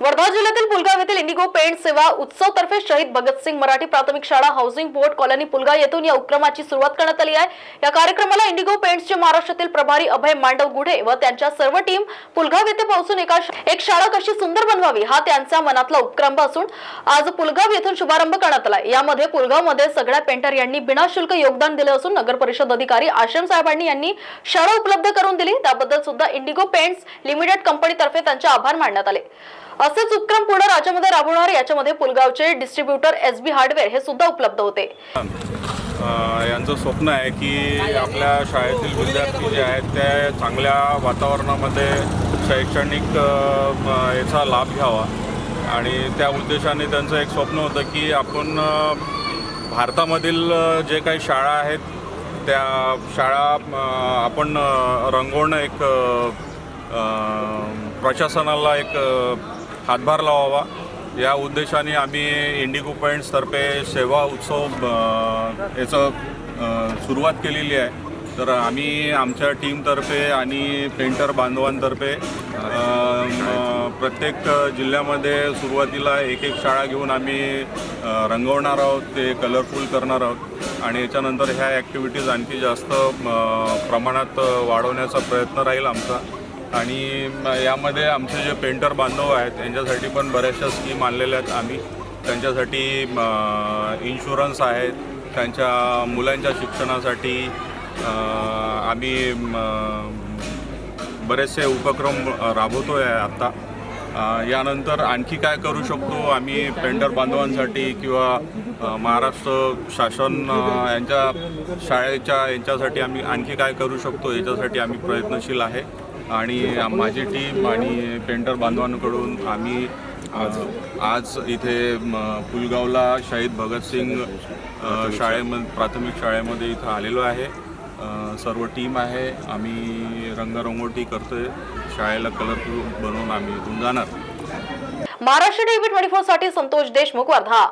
वर्धा जिल्ह्यातील पुलगाव येथील Indigo paint सेवा उत्सव तर्फे शहीद भगतसिंग मराठी प्राथमिक शाळा हाऊसिंग बोर्ड कॉलनी पुलगाव येथून या उपक्रमाची सुरुवात करण्यात आली आहे. या कार्यक्रमाला इंडिगो पेंट्सचे महाराष्ट्रातील प्रभारी अभय मांडव गुढे व त्यांच्या सर्व टीम पुलगाव येथे पोहोचून एका एक शाळा कशी सुंदर बनवावी हा त्यांचा मनातला उपक्रम असून आज पुलगाव येथून शुभारंभ करण्यात आला यामध्ये पुलगावमध्ये सगळ्या पेंटर यांनी बिनाशुल्क योगदान दिले असून नगर परिषद अधिकारी आशम साहेबांनी यांनी शाळा उपलब्ध करून दिली. त्याबद्दल सुद्धा इंडिगो पेंट्स लिमिटेड कंपनीतर्फे त्यांचे आभार मानण्यात आले. असेच उपक्रम पूर्ण राज्यामध्ये राबवणार याच्यामध्ये पुलगावचे डिस्ट्रीब्युटर एस बी हार्डवेअर हे सुद्धा उपलब्ध होते. यांचं स्वप्न आहे की आपल्या शाळेतील विद्यार्थी जे आहेत ते चांगल्या वातावरणामध्ये शैक्षणिक याचा लाभ घ्यावा. आणि त्या उद्देशाने त्यांचं एक स्वप्न होतं की आपण भारतामधील जे काही शाळा आहेत त्या शाळा आपण रंगवणं एक प्रशासनाला एक हातभार लावावा. या उद्देशाने आम्ही इंडिगो पॉईंट्सतर्फे सेवा उत्सव याचं सुरुवात केलेली आहे. तर आम्ही आमच्या टीमतर्फे आणि पेंटर बांधवांतर्फे प्रत्येक जिल्ह्यामध्ये सुरुवातीला एक एक शाळा घेऊन आम्ही रंगवणार आहोत. ते कलरफुल करणार आहोत. आणि याच्यानंतर ह्या ॲक्टिव्हिटीज आणखी जास्त प्रमाणात वाढवण्याचा प्रयत्न राहील आमचा. आणि यामध्ये आमचे जे पेंटर बांधव आहेत त्यांच्यासाठी पण बऱ्याचशा स्कीम आणलेल्या आहेत आम्ही. त्यांच्यासाठी इन्शुरन्स आहेत त्यांच्या मुलांच्या शिक्षणासाठी आम्ही बरेचसे उपक्रम राबवतो आहे आत्ता यानंतर आणखी काय करू शकतो आम्ही पेंटर बांधवांसाठी किंवा महाराष्ट्र शासन यांच्या शाळेच्या यांच्यासाठी आम्ही आणखी काय करू शकतो याच्यासाठी आम्ही प्रयत्नशील आहे. आणि माझी टीम आणि पेंटर बांधवांकडून आम्ही आज आज इथे पुलगावला शहीद भगतसिंग शाळेमध्ये प्राथमिक शाळेमध्ये इथं आलेलो आहे. सर्व टीम आहे. आम्ही रंगरंगोटी करतोय. शाळेला कलरफुल बनवून आम्ही इथून जाणार. महाराष्ट्र टीव्ही ट्वेंटी फोरसाठी संतोष देशमुख वर्धा.